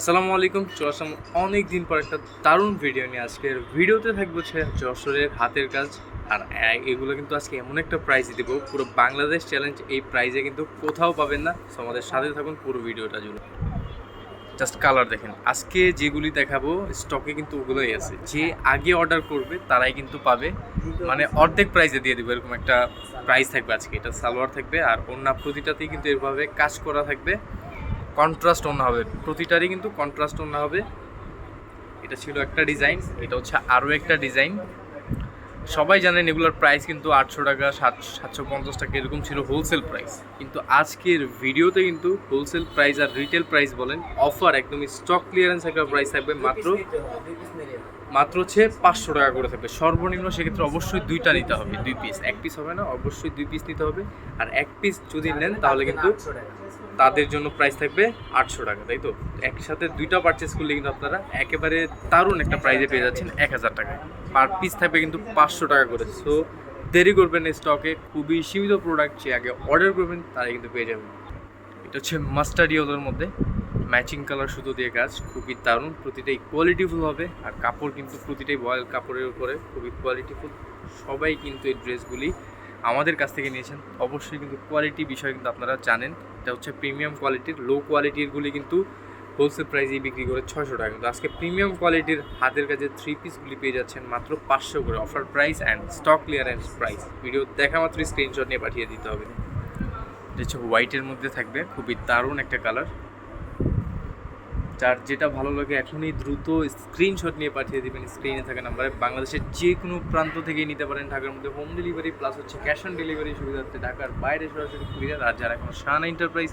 আসসালামু আলাইকুম, চলে অনেক দিন পর একটা দারুণ ভিডিও নিয়ে। আজকের ভিডিওতে থাকব হচ্ছে যশোরের হাতের কাজ। আর এগুলো কিন্তু আজকে এমন একটা প্রাইজ দিব। পুরো বাংলাদেশ চ্যালেঞ্জ এই প্রাইজে কিন্তু কোথাও পাবেন না। আমাদের সাথে থাকুন পুরো ভিডিওটা জুড়ে। জাস্ট কালার দেখেন। আজকে যেগুলি দেখাবো স্টকে কিন্তু ওগুলোই আছে। যে আগে অর্ডার করবে, তারাই কিন্তু পাবে। মানে অর্ধেক প্রাইসে দিয়ে দিব, এরকম একটা প্রাইস থাকবে আজকে। এটা সালোয়ার থাকবে, আর অন্য প্রতিটাতেই কিন্তু এভাবে কাজ করা থাকবে। কন্ট্রাস্ট অন্য হবে। প্রতিটারই কিন্তু কন্ট্রাস্ট অন্য হবে। এটা ছিল একটা ডিজাইন এটা হচ্ছে আরও একটা ডিজাইন সবাই জানেন এগুলোর প্রাইস কিন্তু আটশো টাকা সাত সাতশো পঞ্চাশ টাকা এরকম ছিল হোলসেল প্রাইস কিন্তু আজকের ভিডিওতে কিন্তু হোলসেল প্রাইস আর রিটেল প্রাইস বলেন অফার একদমই স্টক ক্লিয়ারেন্স একটা প্রাইস থাকবে মাত্র মাত্র হচ্ছে পাঁচশো টাকা করে থাকবে। সর্বনিম্ন সেক্ষেত্রে অবশ্যই দুইটা নিতে হবে দুই পিস এক পিস হবে না অবশ্যই দুই পিস নিতে হবে। আর এক পিস যদি নেন তাহলে কিন্তু তাদের জন্য প্রাইস থাকবে আটশো টাকা তাই তো? একসাথে দুইটা পারচেস করলে কিন্তু আপনারা একেবারে দারুণ একটা প্রাইজে পেয়ে যাচ্ছেন এক হাজার টাকায়। পার পিস থাকবে কিন্তু পাঁচশো টাকা করে। সো দেরি করবেন এই স্টকে খুবই সীমিত প্রোডাক্ট যে আগে অর্ডার করবেন, তারাই কিন্তু পেয়ে যাবেন। এটা হচ্ছে মাস্টার্ড ইয়েলোর মধ্যে। ম্যাচিং কালার সুতো দিয়ে কাজ। খুবই দারুণ। প্রতিটাই কোয়ালিটিফুল হবে। আর কাপড় কিন্তু প্রতিটাই বয়েল কাপড়ের উপরে। খুবই কোয়ালিটিফুল সবাই কিন্তু এই ড্রেসগুলি আমাদের কাছ থেকে নিয়েছেন। অবশ্যই কিন্তু কোয়ালিটি বিষয় কিন্তু আপনারা জানেন। এটা হচ্ছে প্রিমিয়াম কোয়ালিটির লো কোয়ালিটিরগুলি কিন্তু হোলসেল প্রাইসেই বিক্রি করে ছয়শো টাকা। কিন্তু আজকে প্রিমিয়াম কোয়ালিটির হাতের কাছে থ্রি পিসগুলি পেয়ে যাচ্ছেন মাত্র পাঁচশো করে offer price and stock clearance price video দেখা মাত্র স্ক্রিনশট নিয়ে পাঠিয়ে দিতে হবে। এটা হচ্ছে হোয়াইটের মধ্যে থাকবে, খুবই দারুণ একটা কালার যার যেটা ভালো লাগে এখনই দ্রুত স্ক্রিনশট নিয়ে পাঠিয়ে দিবেন। স্ক্রিনে থাকা নাম্বারে বাংলাদেশের যে কোনো প্রান্ত থেকেই নিতে পারেন ঢাকার মধ্যে। হোম ডেলিভারি প্লাস হচ্ছে ক্যাশ অন ডেলিভারি সুবিধার্থে ঢাকার বাইরে সরাসরি কুরিয়ার। আর যারা এখন শান এন্টারপ্রাইজ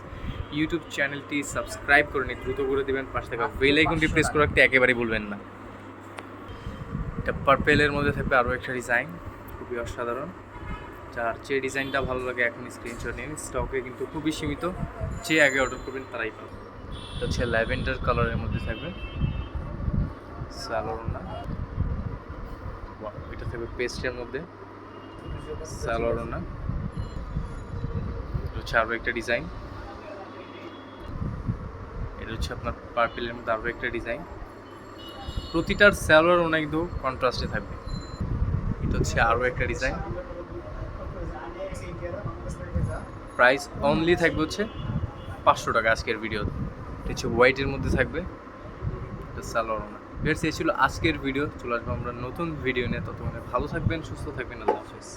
ইউটিউব চ্যানেলটি সাবস্ক্রাইব করে নিয়ে দ্রুত করে দেবেন পাশে থাকা বেল আইকনটি প্রেস করে রাখতে একেবারেই ভুলবেন না। এটা পার্পেলের মধ্যে থাকবে আরও একটা ডিজাইন খুবই অসাধারণ। যার যে ডিজাইনটা ভালো লাগে এখন স্ক্রিনশট নিন। স্টকে কিন্তু খুবই সীমিত যে আগে অর্ডার করবেন তারাই পাবেন এটা হচ্ছে ল্যাভেন্ডার কালারের মধ্যে থাকবে। সালোয়ার না। এটা থাকবে পেস্টের মধ্যে। সালোয়ার না। হচ্ছে আরও একটা ডিজাইন এটা হচ্ছে আপনার পার্পেলের মধ্যে আরও একটা ডিজাইন প্রতিটার সালোয়ার অনেক কিন্তু কন্ট্রাস্টে থাকবে। এটা হচ্ছে আরও একটা ডিজাইন প্রাইস অনলি থাকবে হচ্ছে পাঁচশো টাকা আজকের ভিডিও এটা হচ্ছে হোয়াইটের মধ্যে থাকবে। এটা সালোয়ার না বেশ এই ছিল আজকের ভিডিও চলে আসব আমরা নতুন ভিডিও নিয়ে। ততক্ষণে ভালো থাকবেন, সুস্থ থাকবেন। আল্লাহ হাফেজ।